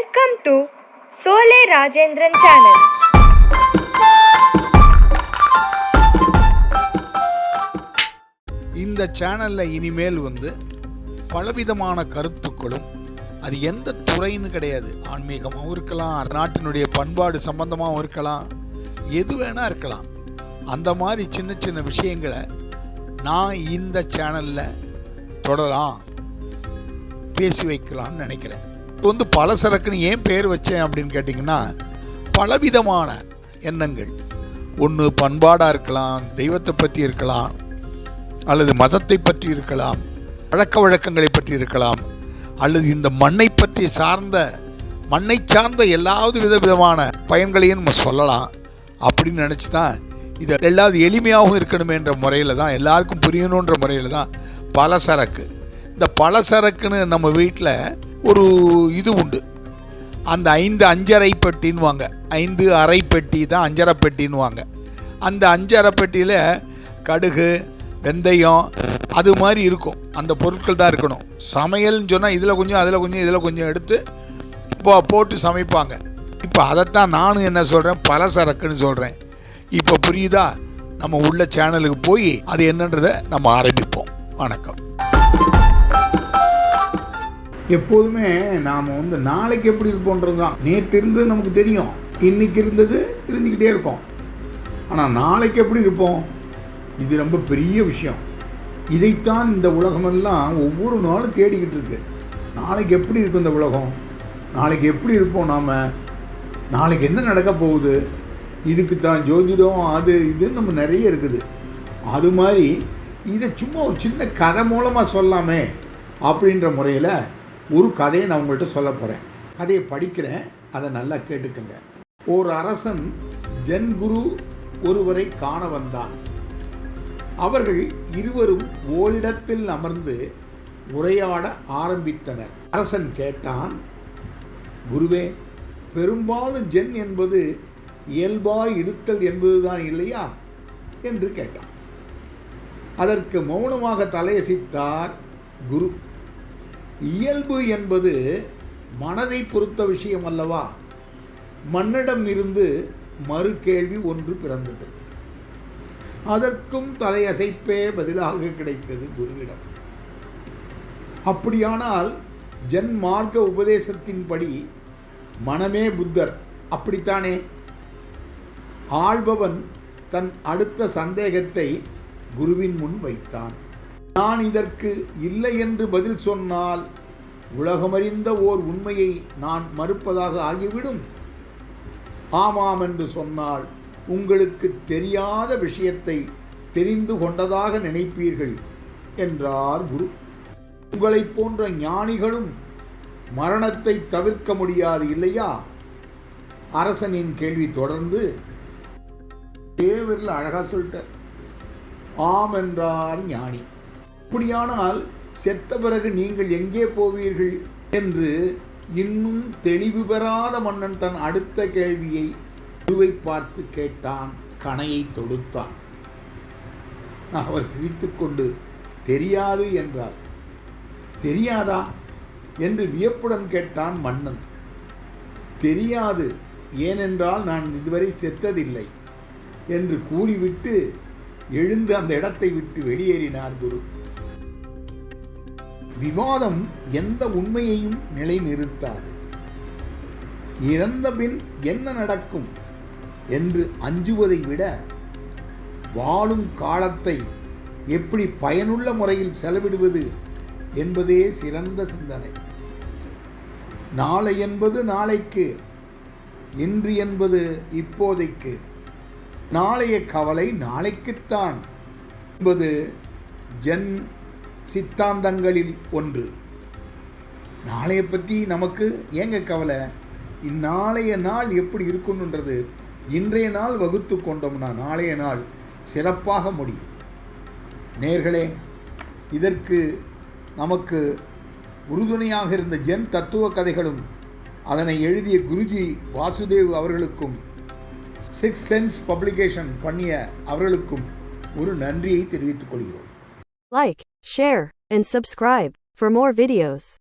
Welcome to Sole Rajendran channel இந்த சேனல்ல இனிமேல் வந்து பலவிதமான கருத்துக்களும் அது எந்த துறைன்னு கிடையாது. ஆன்மீகமாகவும் இருக்கலாம் நாட்டினுடைய பண்பாடு சம்பந்தமாகவும் இருக்கலாம் எது வேணா இருக்கலாம். அந்த மாதிரி சின்ன சின்ன விஷயங்களை நான் இந்த சேனல்ல தொடரலாம் பேசி வைக்கலாம்னு நினைக்கிறேன். வந்து வந்து பலசரக்குன்னு ஏன் பேர் வச்சேன் அப்படின்னு கேட்டிங்கன்னா பலவிதமான எண்ணங்கள். ஒன்று பண்பாடாக இருக்கலாம் தெய்வத்தை பற்றி இருக்கலாம் அல்லது மதத்தை பற்றி இருக்கலாம் பழக்க வழக்கங்களை பற்றி இருக்கலாம் அல்லது இந்த மண்ணை பற்றி சார்ந்த மண்ணை சார்ந்த எல்லாவது விதவிதமான பயன்களையும் நம்ம சொல்லலாம். அப்படின்னு நினச்சி தான் இது எல்லாவது எளிமையாகவும் இருக்கணுமேன்ற முறையில் தான் எல்லாருக்கும் புரியணுன்ற முறையில் தான் பலசரக்கு. இந்த பலசரக்குன்னு நம்ம வீட்டில் ஒரு இது உண்டு. அந்த ஐந்து அஞ்சரை பெட்டின்னுவாங்க ஐந்து அரை பெட்டி தான் அஞ்சரை பெட்டின்னுவாங்க அந்த அஞ்சரை பெட்டியில் கடுகு வெந்தயம் அது மாதிரி இருக்கும். அந்த பொருட்கள் தான் இருக்கணும். சமையல்னு சொன்னால் இதில் கொஞ்சம் அதில் கொஞ்சம் இதில் கொஞ்சம் எடுத்து இப்போ போட்டு சமைப்பாங்க. இப்போ அதைத்தான் நானும் என்ன சொல்கிறேன் பலசரக்குன்னு சொல்கிறேன் இப்போ புரியுதா? நம்ம உள்ள சேனலுக்கு போய் அது என்னன்றதை நம்ம ஆரம்பிப்போம். வணக்கம். எப்போதுமே நாம் வந்து நாளைக்கு எப்படி இருப்போன்றது தான் நேற்று இருந்தது நமக்கு தெரியும். இன்னைக்கு இருந்தது தெரிஞ்சுக்கிட்டே இருக்கோம். ஆனால் நாளைக்கு எப்படி இருப்போம்? இது ரொம்ப பெரிய விஷயம். இதைத்தான் இந்த உலகமெல்லாம் ஒவ்வொரு நாளும் தேடிக்கிட்டு இருக்கு. நாளைக்கு எப்படி இருக்கும் இந்த உலகம்? நாளைக்கு எப்படி இருப்போம் நாம்? நாளைக்கு என்ன நடக்க போகுது? இதுக்கு தான் ஜோதிடம் அது இதுன்னு நம்ம நிறைய இருக்குது. அது மாதிரி இதை சும்மா ஒரு சின்ன கதை மூலமாக சொல்லாமே அப்படின்ற முறையில் ஒரு கதையை நான் உங்கள்கிட்ட சொல்ல போகிறேன் கதையை படிக்கிறேன் அதை நல்லா கேட்டுக்கங்க. ஒரு அரசன் ஜென் குரு ஒருவரை காண வந்தான். அவர்கள் இருவரும் ஓரிடத்தில் அமர்ந்து உரையாட ஆரம்பித்தனர். அரசன் கேட்டான் குருவே பெரும்பாலும் ஜென் என்பது இயல்பாய் இருத்தல் என்பதுதான் இல்லையா? என்று கேட்டான். அதற்கு மௌனமாக தலையசித்தார் குரு. இயல்பு என்பது மனதை பொறுத்த விஷயம் அல்லவா? மன்னிடம் இருந்து மறு கேள்வி ஒன்று பிறந்தது. அதற்கும் தலையசைப்பே பதிலாக கிடைத்தது குருவிடம். அப்படியானால் ஜன்மார்க்க உபதேசத்தின்படி மனமே புத்தர். அப்படித்தானே? ஆள்பவன் தன் அடுத்த சந்தேகத்தை குருவின் முன் வைத்தான். நான் இதற்கு இல்லை என்று பதில் சொன்னால் உலகமறிந்த ஓர் உண்மையை நான் மறுப்பதாக ஆகிவிடும். ஆமாம் என்று சொன்னால் உங்களுக்கு தெரியாத விஷயத்தை தெரிந்து கொண்டதாக நினைப்பீர்கள் என்றார் குரு. உங்களைப் போன்ற ஞானிகளும் மரணத்தை தவிர்க்க முடியாது இல்லையா? அரசனின் கேள்வி தொடர்ந்து தேவரில் அழகா சொல்லிட்டார். ஆம் என்றார் ஞானி. அப்படியானால் செத்த பிறகு நீங்கள் எங்கே போவீர்கள்? என்று இன்னும் தெளிவு பெறாத மன்னன் தன் அடுத்த கேள்வியை குருவை பார்த்து கேட்டான் கணையை தொடுத்தான். அவர் சிரித்துக்கொண்டு தெரியாது என்றார். தெரியாதா? என்று வியப்புடன் கேட்டான் மன்னன். தெரியாது ஏனென்றால் நான் இதுவரை செத்ததில்லை என்று கூறிவிட்டு எழுந்து அந்த இடத்தை விட்டு வெளியேறினார் குரு. விவாதம் எந்த உண்மையையும் நிலைநிறுத்தாது. இறந்த பின் என்ன நடக்கும் என்று அஞ்சுவதை விட வாழும் காலத்தை எப்படி பயனுள்ள முறையில் செலவிடுவது என்பதே சிறந்த சிந்தனை. நாளை என்பது நாளைக்கு இன்று என்பது இப்போதைக்கு. நாளைய கவலை நாளைக்குத்தான் என்பது ஜென் சித்தாந்தங்களில் ஒன்று. நாளைய பற்றி நமக்கு ஏங்க கவலை? இந்நாளைய நாள் எப்படி இருக்கணுன்றது இன்றைய நாள் வகுத்து கொண்டோம்னா நாளைய நாள் சிறப்பாக முடியும். நேர்களே இதற்கு நமக்கு உறுதுணையாக இருந்த ஜென் தத்துவ கதைகளும் அதனை எழுதிய குருஜி வாசுதேவ் அவர்களுக்கும் சிக்ஸ் சென்ஸ் பப்ளிகேஷன் பண்ணிய அவர்களுக்கும் ஒரு நன்றியை தெரிவித்துக் கொள்கிறோம். Like, share, and subscribe for more videos.